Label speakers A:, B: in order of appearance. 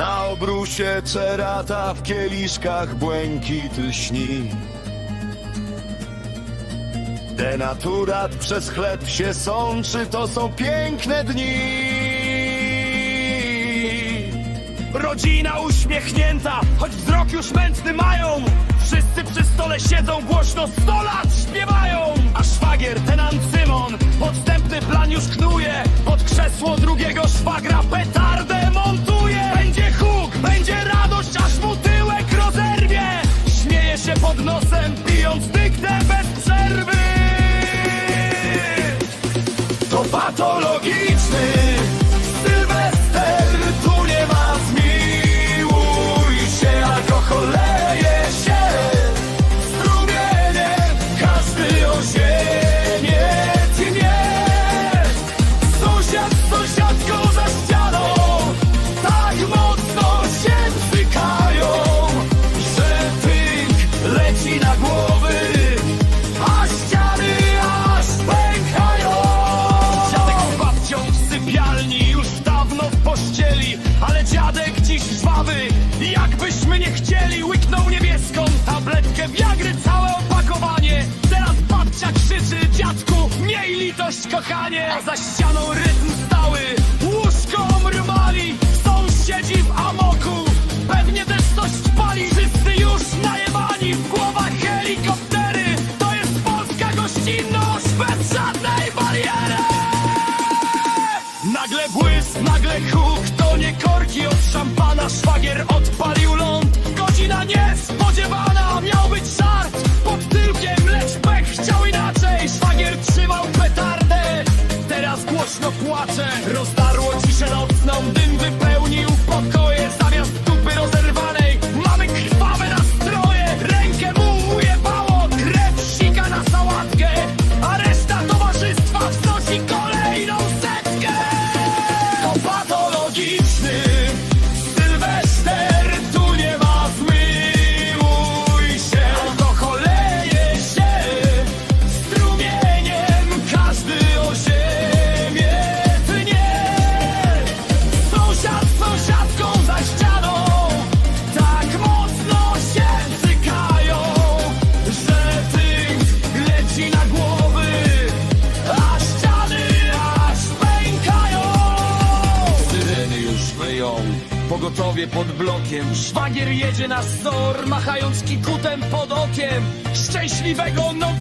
A: Na obrusie cerata w kieliszkach błękity śni Denaturat przez chleb się sączy, to są piękne dni.
B: Rodzina uśmiechnięta, choć wzrok już mętny mają. Wszyscy przy stole siedzą głośno, sto lat śpiewają. A szwagier, tenant Cymon, podstępny plan już knuje. Pod krzesło drugiego szwagra petardę solo quiero. Jakbyśmy nie chcieli Łyknął niebieską tabletkę Wiagry całe opakowanie. Teraz babcia krzyczy Dziadku, miej litość kochanie. A za ścianą rytm stały Łóżko mrmali Sąsiedzi w amoku. Pewnie też coś pali Wszyscy już najebani W głowach helikoptery. To jest polska gościnność Bez żadnej bariery. Nagle błysk, nagle huk głośno płacze. Rozdarło ciszę nocną Dym wypełnił pokoje Pogotowie pod blokiem. Szwagier jedzie na stor Machając kikutem pod okiem. Szczęśliwego no